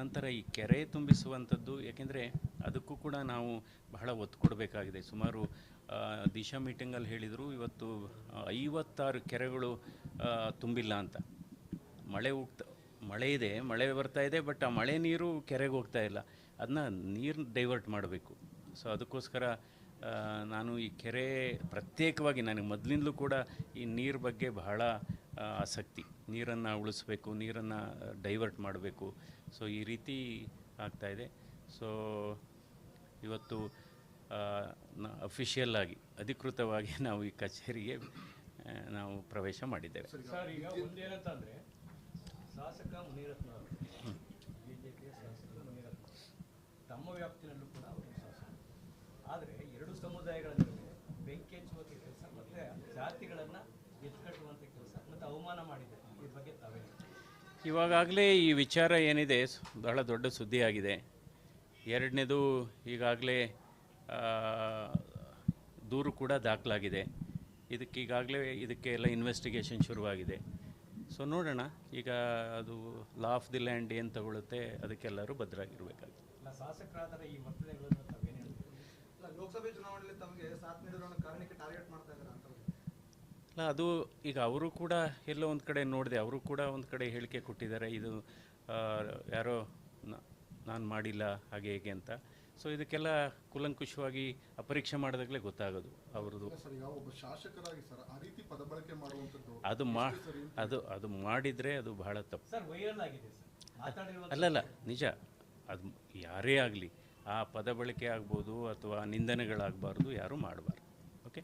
ನಂತರ ಈ ಕೆರೆ ತುಂಬಿಸುವಂಥದ್ದು, ಯಾಕೆಂದರೆ ಅದಕ್ಕೂ ಕೂಡ ನಾವು ಬಹಳ ಒತ್ತು ಕೊಡಬೇಕಾಗಿದೆ. ಸುಮಾರು ದಿಶಾ ಮೀಟಿಂಗಲ್ಲಿ ಹೇಳಿದರು, ಇವತ್ತು ಐವತ್ತಾರು ಕೆರೆಗಳು ತುಂಬಿಲ್ಲ ಅಂತ. ಮಳೆ ಹೋಗ್ತಾ ಮಳೆ ಇದೆ, ಮಳೆ ಬರ್ತಾ ಇದೆ, ಬಟ್ ಆ ಮಳೆ ನೀರು ಕೆರೆಗೆ ಹೋಗ್ತಾ ಇಲ್ಲ. ಅದನ್ನ ನೀರು ಡೈವರ್ಟ್ ಮಾಡಬೇಕು. ಸೊ ಅದಕ್ಕೋಸ್ಕರ ನಾನು ಈ ಕೆರೆ ಪ್ರತ್ಯೇಕವಾಗಿ, ನನಗೆ ಮೊದಲಿಂದಲೂ ಕೂಡ ಈ ನೀರು ಬಗ್ಗೆ ಬಹಳ ಆಸಕ್ತಿ. ನೀರನ್ನು ಉಳಿಸ್ಬೇಕು, ನೀರನ್ನು ಡೈವರ್ಟ್ ಮಾಡಬೇಕು. ಸೊ ಈ ರೀತಿ ಆಗ್ತಾಯಿದೆ ಸೊ ಇವತ್ತು ಅಫಿಷಿಯಲ್ ಆಗಿ, ಅಧಿಕೃತವಾಗಿ ನಾವು ಈ ಕಚೇರಿಗೆ ನಾವು ಪ್ರವೇಶ ಮಾಡಿದ್ದೇವೆ. ಶಾಸಕ ಬಿಜೆಪಿಯ ಶಾಸಕ ಮುನಿರತ್ನ ತಮ್ಮ ವ್ಯಾಪ್ತಿನಲ್ಲೂ ಕೂಡ ಅವರು ಶಾಸಕ ಆದರೆ, ಎರಡು ಸಮುದಾಯಗಳ ನಡುವೆ ಬೆಂಕಿ ಹಚ್ಚುವ ಕೆಲಸ ಮತ್ತೆ ಜಾತಿಗಳನ್ನ ಎತ್ಕಟ್ಟುವಂಥ ಕೆಲಸ ಮತ್ತೆ ಅವಮಾನ ಮಾಡಿದೆ ಈ ಬಗ್ಗೆ ತಾವೇ ಇವಾಗಲೇ ಈ ವಿಚಾರ ಏನಿದೆ ಸ್- ಬಹಳ ದೊಡ್ಡ ಸುದ್ದಿಯಾಗಿದೆ. ಎರಡನೇದು ಈಗಾಗಲೇ ದೂರು ಕೂಡ ದಾಖಲಾಗಿದೆ. ಇದಕ್ಕೆ ಈಗಾಗಲೇ ಇದಕ್ಕೆ ಎಲ್ಲ ಇನ್ವೆಸ್ಟಿಗೇಷನ್ ಶುರುವಾಗಿದೆ. ಸೊ ನೋಡೋಣ ಈಗ ಅದು ಲಾ ಆಫ್ ದಿ ಲ್ಯಾಂಡ್ ಏನು ತಗೊಳುತ್ತೆ ಅದಕ್ಕೆಲ್ಲರೂ ಭದ್ರಾಗಿರ್ಬೇಕಾಗುತ್ತೆ ಲೋಕಸಭೆ ಚುನಾವಣೆಯಲ್ಲಿ ತಮಗೆ ಸಾಥ್ ನೀಡಿರೋ ಕಾರಣಕ್ಕೆ ಟಾರ್ಗೆಟ್ ಮಾಡ್ತಾ ಇದ್ದಾರೆ? ಅಲ್ಲ ಅದು ಈಗ ಅವರು ಕೂಡ ಎಲ್ಲೋ ಒಂದು ಕಡೆ ನೋಡಿದೆ ಅವರು ಕೂಡ ಒಂದು ಕಡೆ ಹೇಳಿಕೆ ಕೊಟ್ಟಿದ್ದಾರೆ ಇದು ಯಾರೋ ನಾನು ಮಾಡಿಲ್ಲ ಹಾಗೆ ಹೇಗೆ ಅಂತ. ಸೊ ಇದಕ್ಕೆಲ್ಲ ಕುಲಂಕುಷವಾಗಿ ಅಪರೀಕ್ಷೆ ಮಾಡಿದಾಗಲೇ ಗೊತ್ತಾಗೋದು ಅವ್ರದ್ದು. ಸರ್ ಈಗ ಒಬ್ಬ ಶಾಸಕರಾಗಿ ಸರ್ ಆ ರೀತಿ ಪದ ಬಳಕೆ ಅದು ಮಾ ಅದು ಅದು ಮಾಡಿದರೆ ಅದು ಬಹಳ ತಪ್ಪು. ಸರ್ ವೈರಲ್ ಆಗಿದೆ ಸರ್ ಮಾತಾಡಿರುವ ಅಲ್ಲಲ್ಲ ನಿಜ. ಅದು ಯಾರೇ ಆಗಲಿ ಆ ಪದ ಬಳಕೆ ಆಗ್ಬೋದು ಅಥವಾ ನಿಂದನೆಗಳಾಗಬಾರ್ದು ಯಾರೂ ಮಾಡಬಾರ್ದು. ಓಕೆ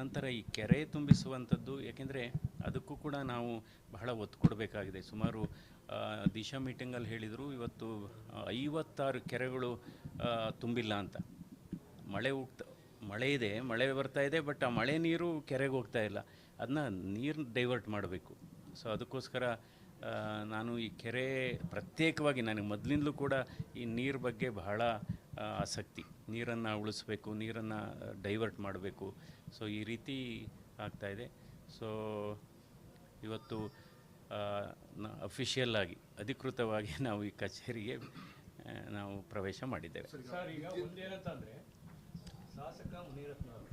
ನಂತರ ಈ ಕೆರೆ ತುಂಬಿಸುವಂಥದ್ದು, ಯಾಕೆಂದರೆ ಅದಕ್ಕೂ ಕೂಡ ನಾವು ಬಹಳ ಒತ್ತು ಕೊಡಬೇಕಾಗಿದೆ. ಸುಮಾರು ದಿಶಾ ಮೀಟಿಂಗಲ್ಲಿ ಹೇಳಿದರು, ಇವತ್ತು ಐವತ್ತಾರು ಕೆರೆಗಳು ತುಂಬಿಲ್ಲ ಅಂತ. ಮಳೆ ಹೋಗ್ತಾ ಮಳೆ ಇದೆ, ಮಳೆ ಬರ್ತಾ ಇದೆ ಬಟ್ ಆ ಮಳೆ ನೀರು ಕೆರೆಗೆ ಹೋಗ್ತಾ ಇಲ್ಲ. ಅದನ್ನ ನೀರು ಡೈವರ್ಟ್ ಮಾಡಬೇಕು. ಸೊ ಅದಕ್ಕೋಸ್ಕರ ನಾನು ಈ ಕೆರೆ ಪ್ರತ್ಯೇಕವಾಗಿ, ನನಗೆ ಮೊದಲಿಂದಲೂ ಕೂಡ ಈ ನೀರು ಬಗ್ಗೆ ಬಹಳ ಆಸಕ್ತಿ. ನೀರನ್ನು ಉಳಿಸ್ಬೇಕು ನೀರನ್ನು ಡೈವರ್ಟ್ ಮಾಡಬೇಕು. ಸೊ ಈ ರೀತಿ ಆಗ್ತಾಯಿದೆ ಸೊ ಇವತ್ತು ಅಫಿಷಿಯಲ್ ಆಗಿ ಅಧಿಕೃತವಾಗಿ ನಾವು ಈ ಕಚೇರಿಗೆ ನಾವು ಪ್ರವೇಶ ಮಾಡಿದ್ದೇವೆ. ಸರ್ ಈಗ ಒಂದೇನಂತಂದರೆ ಶಾಸಕ ಮುನಿರತ್ನ ಅವರು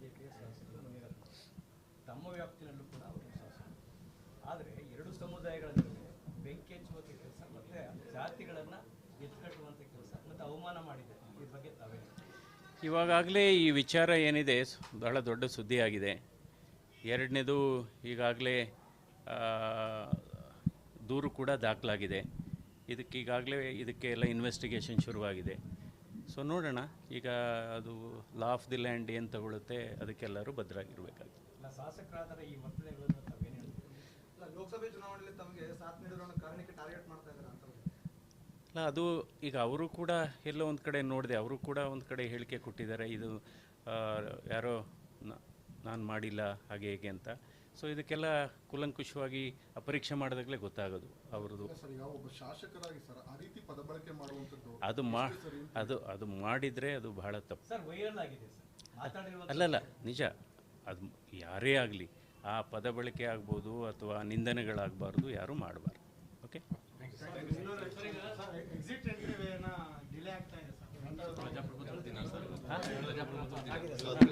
ಪಿಯ ಶಾಸಕ ಮುನಿರತ್ನ ತಮ್ಮ ವ್ಯಾಪ್ತಿನಲ್ಲೂ ಕೂಡ ಅವರು ಶಾಸಕ. ಆದರೆ ಎರಡು ಸಮುದಾಯಗಳ ನಡುವೆ ಬೆಂಕಿ ಹಚ್ಚುವ ಕೆಲಸ ಮತ್ತೆ ಜಾತಿಗಳನ್ನ ಎತ್ಕಟ್ಟುವಂಥ ಅವಮಾನ ಮಾಡಿದೆ. ಈ ಬಗ್ಗೆ ತಾವೇ? ಇವಾಗಲೇ ಈ ವಿಚಾರ ಏನಿದೆ ಸ್- ಬಹಳ ದೊಡ್ಡ ಸುದ್ದಿಯಾಗಿದೆ. ಎರಡನೇದು ಈಗಾಗಲೇ ದೂರು ಕೂಡ ದಾಖಲಾಗಿದೆ. ಇದಕ್ಕೆ ಈಗಾಗಲೇ ಇದಕ್ಕೆ ಎಲ್ಲ ಇನ್ವೆಸ್ಟಿಗೇಷನ್ ಶುರುವಾಗಿದೆ. ಸೊ ನೋಡೋಣ ಈಗ ಅದು ಲಾ ಆಫ್ ದಿ ಲ್ಯಾಂಡ್ ಏನು ತಗೊಳುತ್ತೆ ಅದಕ್ಕೆಲ್ಲರೂ ಭದ್ರಾಗಿರ್ಬೇಕಾಗುತ್ತೆ ಲೋಕಸಭೆ ಚುನಾವಣೆಯಲ್ಲಿ ತಮಗೆ ಸಾಥ್ ನೀಡಿರೋ ಕಾರಣಕ್ಕೆ ಟಾರ್ಗೆಟ್ ಮಾಡ್ತಾ ಇದ್ದಾರೆ ಅಂತ ಅಲ್ಲ ಅದು ಈಗ ಅವರು ಕೂಡ ಎಲ್ಲೋ ಒಂದು ಕಡೆ ನೋಡಿದೆ ಅವರು ಕೂಡ ಒಂದು ಕಡೆ ಹೇಳಿಕೆ ಕೊಟ್ಟಿದ್ದಾರೆ ಇದು ಯಾರೋ ನಾನು ಮಾಡಿಲ್ಲ ಹಾಗೆ ಹೇಗೆ ಅಂತ. ಸೊ ಇದಕ್ಕೆಲ್ಲ ಕುಲಂಕುಷವಾಗಿ ಅಪರೀಕ್ಷೆ ಮಾಡಿದಾಗಲೇ ಗೊತ್ತಾಗೋದು ಅವ್ರದ್ದು. ಸರ್ ಈಗ ಒಬ್ಬ ಶಾಸಕರಾಗಿ ಸರ್ ಆ ರೀತಿ ಪದ ಬಳಕೆ ಅದು ಮಾ ಅದು ಅದು ಮಾಡಿದರೆ ಅದು ಬಹಳ ತಪ್ಪು. ಸರ್ ವೈರಲ್ ಆಗಿದೆ ಸರ್. ಮಾತಾಡಿರುವ ಅಲ್ಲಲ್ಲ ನಿಜ. ಅದು ಯಾರೇ ಆಗಲಿ ಆ ಪದ ಬಳಕೆ ಆಗ್ಬೋದು ಅಥವಾ ನಿಂದನೆಗಳಾಗಬಾರ್ದು ಯಾರೂ ಮಾಡಬಾರ್ದು. Okay Obrigado.